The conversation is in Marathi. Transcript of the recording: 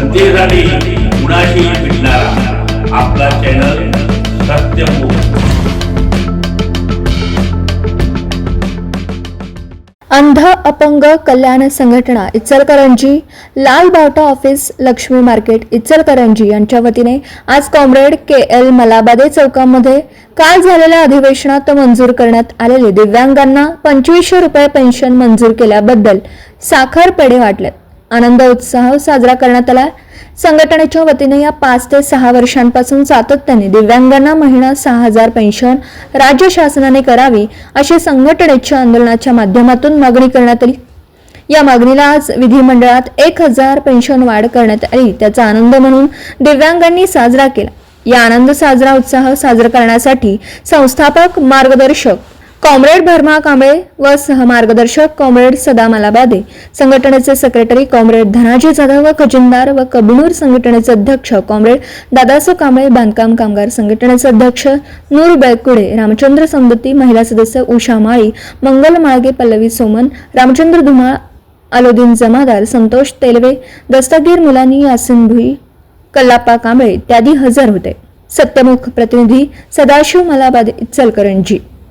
जनतेसाठी कुणाशी भेटणारा. आपला चॅनल सत्यमुख अंध अपंग कल्याण संघटना इचलकरंजी लाल बावटा ऑफिस लक्ष्मी मार्केट इचलकरंजी यांच्या वतीने आज कॉम्रेड के एल मलाबादे चौकामध्ये काल झालेल्या अधिवेशनात मंजूर करण्यात आलेले दिव्यांगांना पंचवीसशे रुपये पेन्शन मंजूर केल्याबद्दल साखर पेढे वाटलेत. आनंद उत्साह साजरा करण्यात आला संघटनेच्या वतीने या पाच ते सहा वर्षांपासून सातत्याने दिव्यांगांना महिना सहा हजार पेन्शन राज्य शासनाने करावी अशी संघटनेच्या आंदोलनाच्या माध्यमातून मागणी करण्यात आली. या मागणीला आज विधिमंडळात एक हजार पेन्शन वाढ करण्यात आली. त्याचा आनंद म्हणून दिव्यांगांनी साजरा केला. या आनंद साजरा उत्साह साजरा करण्यासाठी संस्थापक मार्गदर्शक कॉम्रेड भरमा कांबळे व सहमार्गदर्शक कॉम्रेड सदाम अलाबादे संघटनेचे सेक्रेटरी कॉम्रेड धनाजी जाधव व खजिनदार व कबनूर संघटनेचे अध्यक्ष कॉम्रेड दादासो कांबळे बांधकाम कामगार संघटनेचे अध्यक्ष नूर बेकुडे रामचंद्र समदत्ती महिला सदस्य उषा माळी मंगल माळगे पल्लवी सोमन रामचंद्र धुमाळ अलोदीन जमादार संतोष तेलवे दस्तगीर मुलानी यासिन भुई कल्लाप्पा कांबळे इत्यादी हजर होते. सत्यमुख प्रतिनिधी सदाशिव मलाबाद इचलकरंजी.